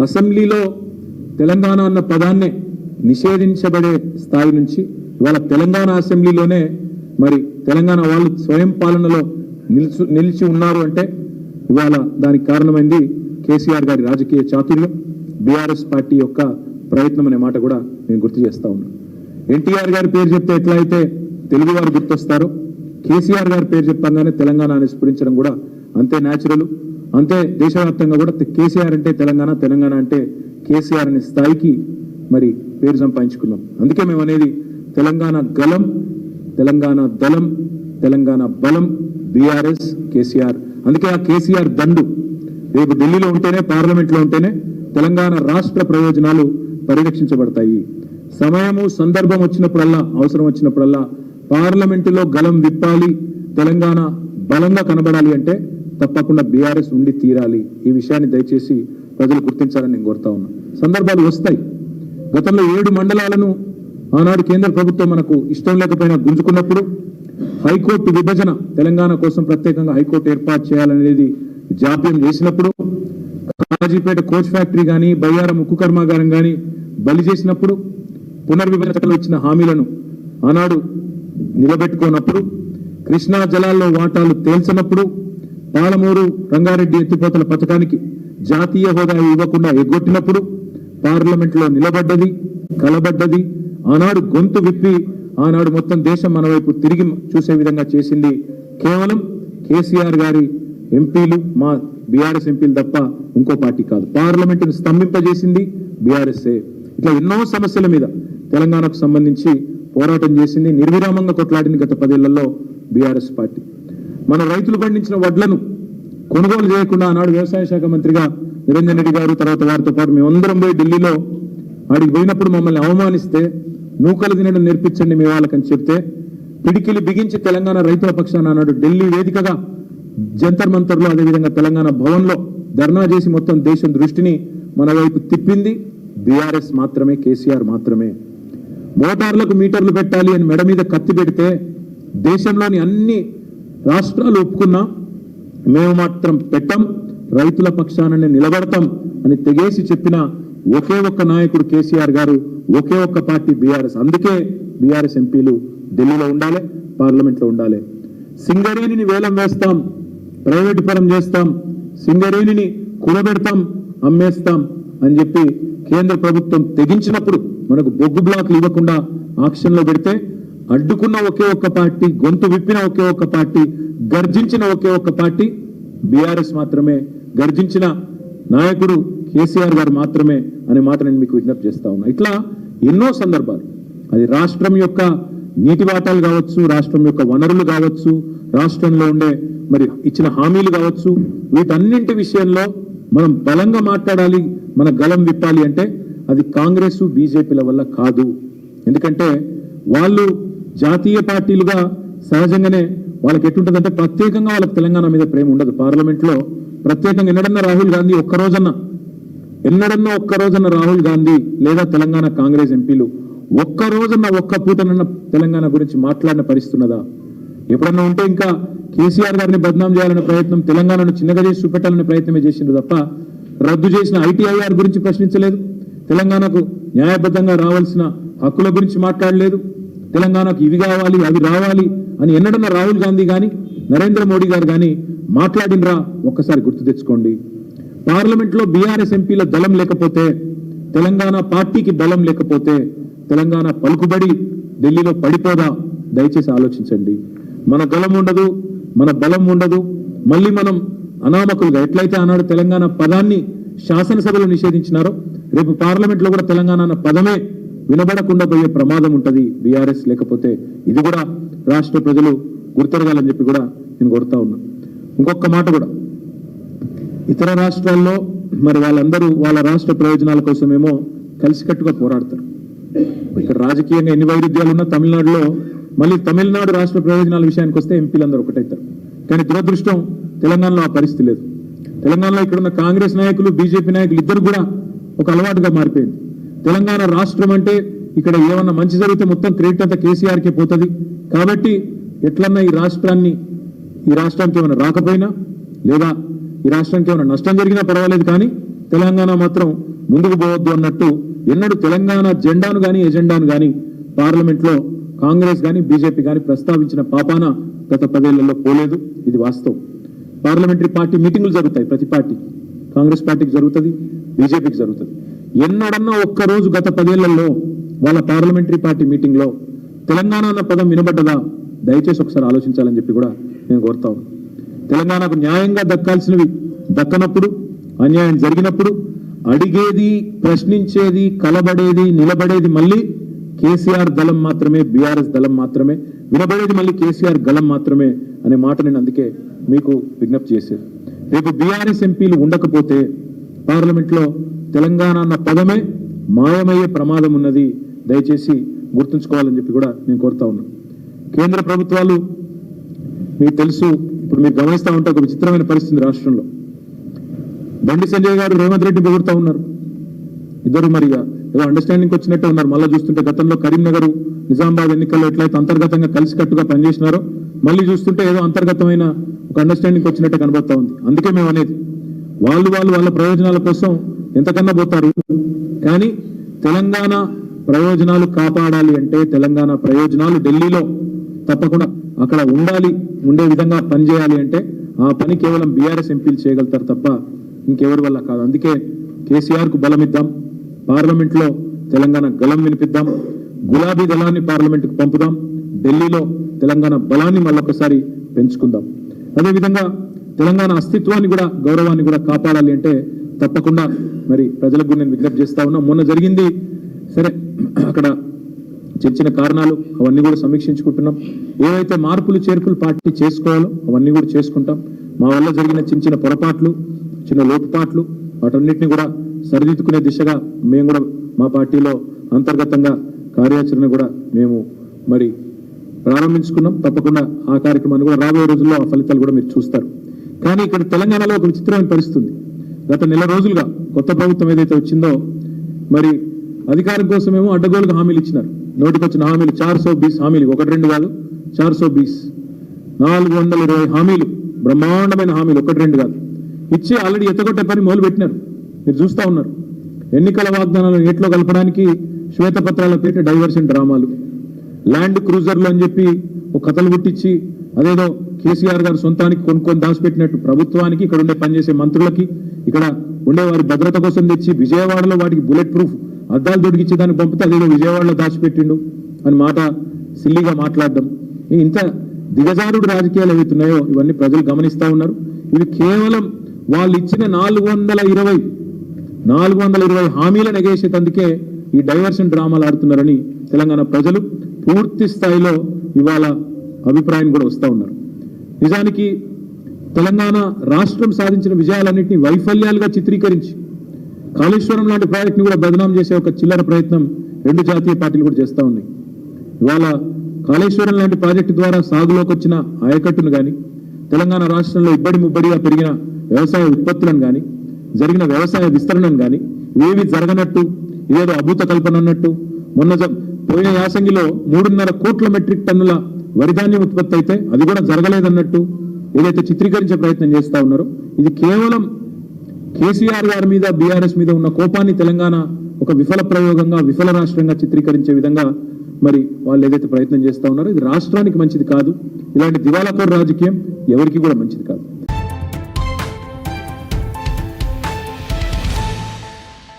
అసెంబ్లీలో తెలంగాణ అన్న పదాన్నే నిషేధించబడే స్థాయి నుంచి ఇవాళ తెలంగాణ అసెంబ్లీలోనే మరి తెలంగాణ వాళ్ళు స్వయం పాలనలో నిలిచి నిలిచి ఉన్నారు అంటే ఇవాళ దానికి కారణమైంది కేసీఆర్ గారి రాజకీయ చాతుర్యం బీఆర్ఎస్ పార్టీ యొక్క ప్రయత్నం అనే మాట కూడా నేను గుర్తు చేస్తా ఉన్నాను ఎన్టీఆర్ గారి పేరు చెప్తే ఎట్లా అయితే తెలుగువారు గుర్తొస్తారో కేసీఆర్ గారి పేరు చెప్పంగానే తెలంగాణ అని స్ఫురించడం కూడా అంతే న్యాచురల్ అంతే దేశవ్యాప్తంగా కూడా కేసీఆర్ అంటే తెలంగాణ తెలంగాణ అంటే కేసీఆర్ అనే స్థాయికి మరి పేరు సంపాదించుకున్నాం. అందుకే మేము అనేది తెలంగాణ గలం తెలంగాణ దళం తెలంగాణ బలం బీఆర్ఎస్ కేసీఆర్. అందుకే ఆ కేసీఆర్ దండు రేపు ఢిల్లీలో ఉంటేనే పార్లమెంట్లో ఉంటేనే తెలంగాణ రాష్ట్ర ప్రయోజనాలు పరిరక్షించబడతాయి. సమయము సందర్భం వచ్చినప్పుడల్లా అవసరం వచ్చినప్పుడల్లా పార్లమెంటులో గలం విప్పాలి తెలంగాణ బలంగా కనబడాలి అంటే తప్పకుండా బీఆర్ఎస్ ఉండి తీరాలి. ఈ విషయాన్ని దయచేసి ప్రజలు గుర్తించాలని నేను కోరుతా ఉన్నా. సందర్భాలు వస్తాయి. గతంలో ఏడు మండలాలను ఆనాడు కేంద్ర ప్రభుత్వం మనకు ఇష్టం లేకపోయినా గుంజుకున్నప్పుడు హైకోర్టు విభజన తెలంగాణ కోసం ప్రత్యేకంగా హైకోర్టు ఏర్పాటు చేయాలనేది జాప్యం చేసినప్పుడు కాజీపేట కోచ్ ఫ్యాక్టరీ కానీ బయ్యారం ఉక్కు కర్మాగారం కానీ బలి చేసినప్పుడు పునర్విభజన ఇచ్చిన హామీలను ఆనాడు నిలబెట్టుకోనప్పుడు కృష్ణా జలాల్లో వాటాలు తేల్చినప్పుడు పాలమూరు రంగారెడ్డి ఎత్తిపోతల పథకానికి జాతీయ హోదా ఇవ్వకుండా ఎగ్గొట్టినప్పుడు పార్లమెంట్లో నిలబడ్డది కలబడ్డది ఆనాడు గొంతు విప్పి ఆనాడు మొత్తం దేశం మన వైపు తిరిగి చూసే విధంగా చేసింది కేవలం కేసీఆర్ గారి ఎంపీలు మా బీఆర్ఎస్ ఎంపీలు తప్ప ఇంకో పార్టీ కాదు. పార్లమెంటును స్తంభింపజేసింది బీఆర్ఎస్ఏ. ఇట్లా ఎన్నో సమస్యల మీద తెలంగాణకు సంబంధించి పోరాటం చేసింది నిర్విరామంగా కొట్లాడింది గత పదేళ్ళలో బీఆర్ఎస్ పార్టీ. మన రైతులు పండించిన వడ్లను కొనుగోలు చేయకుండా ఆనాడు వ్యవసాయ శాఖ మంత్రిగా నిరంజన్ రెడ్డి గారు తర్వాత వారితో పాటు మేమందరం పోయి ఢిల్లీలో ఆడికి పోయినప్పుడు మమ్మల్ని అవమానిస్తే నూకలు తినడం నేర్పించండి మీ వాళ్ళకని చెప్తే పిడికిలి బిగించి తెలంగాణ రైతుల పక్షాన అన్నాడు ఢిల్లీ వేదికగా జంతర్ మంతర్లో అదేవిధంగా తెలంగాణ భవన్లో ధర్నా చేసి మొత్తం దేశం దృష్టిని మన వైపు తిప్పింది. బీఆర్ఎస్ మాత్రమే కేసీఆర్ మాత్రమే. మోటార్లకు మీటర్లు పెట్టాలి అని మెడ మీద కత్తి పెడితే దేశంలోని అన్ని రాష్ట్రాలు ఒప్పుకున్నా. మేము మాత్రం పెట్టం. రైతుల పక్షాననే నిలబడతాం అని తెగేసి చెప్పిన ఒకే ఒక్క నాయకుడు కేసీఆర్ గారు ఒకే ఒక్క పార్టీ బీఆర్ఎస్. అందుకే బీఆర్ఎస్ ఎంపీలు ఢిల్లీలో ఉండాలి పార్లమెంట్లో ఉండాలి. సింగరేణిని వేలం వేస్తాం ప్రైవేట్ పరం చేస్తాం సింగరేణిని కూడబెడతాం అమ్మేస్తాం అని చెప్పి కేంద్ర ప్రభుత్వం తెగించినప్పుడు మనకు బొగ్గు బ్లాక్లు ఇవ్వకుండా ఆక్షన్లో పెడితే అడ్డుకున్న ఒకే ఒక్క పార్టీ గొంతు విప్పిన ఒకే ఒక్క పార్టీ గర్జించిన ఒకే ఒక్క పార్టీ బీఆర్ఎస్ మాత్రమే. గర్జించిన నాయకుడు కేసీఆర్ గారు మాత్రమే అనే మాట నేను మీకు విజ్ఞప్తి చేస్తా ఉన్నా. ఇట్లా ఎన్నో సందర్భాలు. అది రాష్ట్రం యొక్క నీటి వాటాలు కావచ్చు రాష్ట్రం యొక్క వనరులు కావచ్చు రాష్ట్రంలో ఉండే మరి ఇచ్చిన హామీలు కావచ్చు వీటన్నింటి విషయంలో మనం బలంగా మాట్లాడాలి మన గలం విప్పాలి అంటే అది కాంగ్రెస్ బీజేపీల వల్ల కాదు. ఎందుకంటే వాళ్ళు జాతీయ పార్టీలుగా సహజంగానే వాళ్ళకి ఎటుంటుందంటే ప్రత్యేకంగా వాళ్ళకి తెలంగాణ మీద ప్రేమ ఉండదు. పార్లమెంట్లో ప్రత్యేకంగా ఎన్నడన్నా రాహుల్ గాంధీ ఒక్కరోజన్న ఎన్నడన్నా ఒక్కరోజన్న రాహుల్ గాంధీ లేదా తెలంగాణ కాంగ్రెస్ ఎంపీలు ఒక్కరోజన్న ఒక్క పూటనన్న తెలంగాణ గురించి మాట్లాడిన పరిస్థితున్నదా ఎప్పుడన్నా ఉంటే ఇంకా కేసీఆర్ గారిని బద్నాం చేయాలనే ప్రయత్నం తెలంగాణను చిన్నగా చేసి చూపెట్టాలనే ప్రయత్నమే చేసిండ్రు తప్ప రద్దు చేసిన ఐటీఐఆర్ గురించి ప్రశ్నించలేదు. తెలంగాణకు న్యాయబద్ధంగా రావాల్సిన హక్కుల గురించి మాట్లాడలేదు. తెలంగాణకు ఇవి కావాలి అవి రావాలి అని ఎన్నడన్నా రాహుల్ గాంధీ గాని నరేంద్ర మోడీ గారు కానీ మాట్లాడినరా? ఒక్కసారి గుర్తు తెచ్చుకోండి. పార్లమెంట్లో బీఆర్ఎస్ ఎంపీల దళం లేకపోతే తెలంగాణ పార్టీకి బలం లేకపోతే తెలంగాణ పలుకుబడి ఢిల్లీలో పడిపోదా? దయచేసి ఆలోచించండి. మన గలం ఉండదు మన బలం ఉండదు. మళ్ళీ మనం అనామకులుగా ఎట్లయితే ఆనాడు తెలంగాణ పదాన్ని శాసనసభలో నిషేధించినారో రేపు పార్లమెంట్లో కూడా తెలంగాణ పదమే వినబడకుండా పోయే ప్రమాదం ఉంటది బీఆర్ఎస్ లేకపోతే. ఇది కూడా రాష్ట్ర ప్రజలు గుర్తెరగాలని చెప్పి కూడా నేను కొడతా ఉన్నా. ఇంకొక మాట కూడా. ఇతర రాష్ట్రాల్లో మరి వాళ్ళందరూ వాళ్ళ రాష్ట్ర ప్రయోజనాల కోసమేమో కలిసికట్టుగా పోరాడతారు. ఇక్కడ రాజకీయంగా ఎన్ని వైరుధ్యాలు ఉన్నా తమిళనాడులో మళ్ళీ తమిళనాడు రాష్ట్ర ప్రయోజనాల విషయానికి వస్తే ఎంపీలందరూ ఒకటవుతారు కానీ దురదృష్టం తెలంగాణలో ఆ పరిస్థితి లేదు. తెలంగాణలో ఇక్కడున్న కాంగ్రెస్ నాయకులు బీజేపీ నాయకులు ఇద్దరు కూడా ఒక అలవాటుగా మారిపోయింది. తెలంగాణ రాష్ట్రం అంటే ఇక్కడ ఏమన్నా మంచి జరిగితే మొత్తం క్రెడిట్ అంతా కేసీఆర్కే పోతుంది. కాబట్టి ఎట్లన్నా ఈ రాష్ట్రాన్ని ఈ రాష్ట్రానికి ఏమైనా రాకపోయినా లేదా ఈ రాష్ట్రానికి ఏమైనా నష్టం జరిగినా పర్వాలేదు కానీ తెలంగాణ మాత్రం ముందుకు పోవద్దు అన్నట్టు ఎన్నడూ తెలంగాణ జెండాను కానీ ఎజెండాను కానీ పార్లమెంట్లో కాంగ్రెస్ కానీ బీజేపీ కానీ ప్రస్తావించిన పాపాన గత పదేళ్ళలో పోలేదు. ఇది వాస్తవం. పార్లమెంటరీ పార్టీ మీటింగులు జరుగుతాయి ప్రతి పార్టీ కాంగ్రెస్ పార్టీకి జరుగుతుంది బీజేపీకి జరుగుతుంది. ఎన్నడన్నా ఒక్కరోజు గత పదేళ్ళలో వాళ్ళ పార్లమెంటరీ పార్టీ మీటింగ్లో తెలంగాణ అన్న పదం వినబడ్డదా? దయచేసి ఒకసారి ఆలోచించాలని చెప్పి కూడా నేను కోరుతా తెలంగాణకు న్యాయంగా దక్కాల్సినవి దక్కనప్పుడు అన్యాయం జరిగినప్పుడు అడిగేది ప్రశ్నించేది కలబడేది నిలబడేది మళ్ళీ కేసీఆర్ దళం మాత్రమే బీఆర్ఎస్ దళం మాత్రమే వినబడేది మళ్ళీ కేసీఆర్ గలం మాత్రమే అనే మాట నేను అందుకే మీకు విజ్ఞప్తి చేశాను రేపు బీఆర్ఎస్ ఎంపీలు ఉండకపోతే పార్లమెంట్లో తెలంగాణ అన్న పదమే మాయమయ్యే ప్రమాదం ఉన్నది దయచేసి గుర్తుంచుకోవాలని చెప్పి కూడా నేను కోరుతా ఉన్నాను కేంద్ర ప్రభుత్వాలు మీకు తెలుసు ఇప్పుడు మీరు గమనిస్తూ ఉంటే ఒక విచిత్రమైన పరిస్థితి రాష్ట్రంలో. బండి సంజయ్ గారు రేవంత్ రెడ్డి పొగుడుతా ఉన్నారు. ఇద్దరు మరిగా ఏదో అండర్స్టాండింగ్ వచ్చినట్టే ఉన్నారు. మళ్ళీ చూస్తుంటే గతంలో కరీంనగర్ నిజామాబాద్ ఎన్నికల్లో ఎట్లయితే అంతర్గతంగా కలిసికట్టుగా పనిచేసినారో మళ్ళీ చూస్తుంటే ఏదో అంతర్గతమైన ఒక అండర్స్టాండింగ్ వచ్చినట్టే కనబడతా ఉంది. అందుకే మేము అనేది. వాళ్ళు వాళ్ళు వాళ్ళ ప్రయోజనాల కోసం ఎంతకన్నా పోతారు? కానీ తెలంగాణ ప్రయోజనాలు కాపాడాలి అంటే తెలంగాణ ప్రయోజనాలు ఢిల్లీలో తప్పకుండా అక్కడ ఉండాలి ఉండే విధంగా పనిచేయాలి అంటే ఆ పని కేవలం బీఆర్ఎస్ ఎంపీలు చేయగలుగుతారు తప్ప ఇంకెవరి వల్ల కాదు. అందుకే కేసీఆర్కు బలం ఇద్దాం పార్లమెంట్లో తెలంగాణ గలం వినిపిద్దాం గులాబీ దళాన్ని పార్లమెంట్కు పంపుదాం ఢిల్లీలో తెలంగాణ బలాన్ని మళ్ళొకసారి పెంచుకుందాం. అదేవిధంగా తెలంగాణ అస్తిత్వాన్ని కూడా గౌరవాన్ని కూడా కాపాడాలి అంటే తప్పకుండా మరి ప్రజలకు కూడా నేను విజ్ఞప్తి చేస్తా ఉన్నా. మొన్న జరిగింది సరే అక్కడ చర్చిన కారణాలు అవన్నీ కూడా సమీక్షించుకుంటున్నాం. ఏవైతే మార్పులు చేర్పులు పార్టీ చేసుకోవాలో అవన్నీ కూడా చేసుకుంటాం. మా వల్ల జరిగిన చిన్న చిన్న పొరపాట్లు చిన్న లోటుపాట్లు వాటన్నిటిని కూడా సరిదిద్దుకునే దిశగా మేము కూడా మా పార్టీలో అంతర్గతంగా కార్యాచరణ కూడా మేము మరి ప్రారంభించుకున్నాం. తప్పకుండా ఆ కార్యక్రమాన్ని కూడా రాబోయే రోజుల్లో ఆ ఫలితాలు కూడా మీరు చూస్తారు. కానీ ఇక్కడ తెలంగాణలో ఒక విచిత్రమైన పరిస్థితి గత నెల రోజులుగా కొత్త ప్రభుత్వం ఏదైతే వచ్చిందో మరి అధికారం కోసమేమో అడ్డగోలుగా హామీలు ఇచ్చినారు. నోటికి వచ్చిన హామీలు చార్ సో బీస్ హామీలు ఒకటి రెండు కాదు చార్ సో బీస్. నాలుగు వందల ఇరవై హామీలు బ్రహ్మాండమైన హామీలు ఒకటి రెండు కాదు. ఇచ్చి ఆల్రెడీ ఎత్తగొట్టే పని మొదలు పెట్టినారు మీరు చూస్తా ఉన్నారు. ఎన్నికల వాగ్దానాలను నీటిలో కలపడానికి శ్వేతపత్రాల పేట డైవర్షన్ డ్రామాలు. ల్యాండ్ క్రూజర్లు అని చెప్పి ఒక కథలు పుట్టించి అదేదో కేసీఆర్ గారు సొంతానికి కొనుక్కొని దాచిపెట్టినట్టు ప్రభుత్వానికి ఇక్కడ ఉండే పనిచేసే మంత్రులకి ఇక్కడ ఉండే వారి భద్రత కోసం తెచ్చి విజయవాడలో వాటికి బుల్లెట్ ప్రూఫ్ అద్దాలు దొడికిచ్చి దాన్ని పంపితే అదేదో విజయవాడలో దాచిపెట్టిండు అని మాట సిల్లిగా మాట్లాడడం. ఇంత దిగజారుడు రాజకీయాలు ఏవైతున్నాయో ఇవన్నీ ప్రజలు గమనిస్తా ఉన్నారు. ఇవి కేవలం వాళ్ళు ఇచ్చిన నాలుగు వందల ఇరవై నాలుగు వందల ఇరవై హామీల నెగేసేటందుకే ఈ డైవర్షన్ డ్రామాలు ఆడుతున్నారని తెలంగాణ ప్రజలు పూర్తి స్థాయిలో ఇవాళ అభిప్రాయం కూడా వస్తా ఉన్నారు. నిజానికి తెలంగాణ రాష్ట్రం సాధించిన విజయాలన్నింటినీ వైఫల్యాలుగా చిత్రీకరించి కాళేశ్వరం లాంటి ప్రాజెక్ట్ని కూడా బదనాం చేసే ఒక చిల్లర ప్రయత్నం రెండు జాతీయ పార్టీలు కూడా చేస్తూ ఉన్నాయి. ఇవాళ కాళేశ్వరం లాంటి ప్రాజెక్టు ద్వారా సాగులోకి వచ్చిన ఆయకట్టును కానీ తెలంగాణ రాష్ట్రంలో ఇబ్బడి ముబ్బడిగా పెరిగిన వ్యవసాయ ఉత్పత్తులను కానీ జరిగిన వ్యవసాయ విస్తరణను కానీ ఏవి జరగనట్టు ఏదో అభూత కల్పన అన్నట్టు మొన్న పోయిన యాసంగిలో మూడున్నర కోట్ల మెట్రిక్ టన్నుల వరిధాన్యం ఉత్పత్తి అయితే అది కూడా జరగలేదన్నట్టు ఏదైతే చిత్రీకరించే ప్రయత్నం చేస్తా ఉన్నారో ఇది కేవలం కేసీఆర్ గారి మీద బీఆర్ఎస్ మీద ఉన్న కోపాన్ని తెలంగాణ ఒక విఫల ప్రయోగంగా విఫల రాష్ట్రంగా చిత్రీకరించే విధంగా మరి వాళ్ళు ఏదైతే ప్రయత్నం చేస్తా ఉన్నారో ఇది రాష్ట్రానికి మంచిది కాదు. ఇలాంటి దివాలాకోర్ రాజకీయం ఎవరికి కూడా మంచిది కాదు.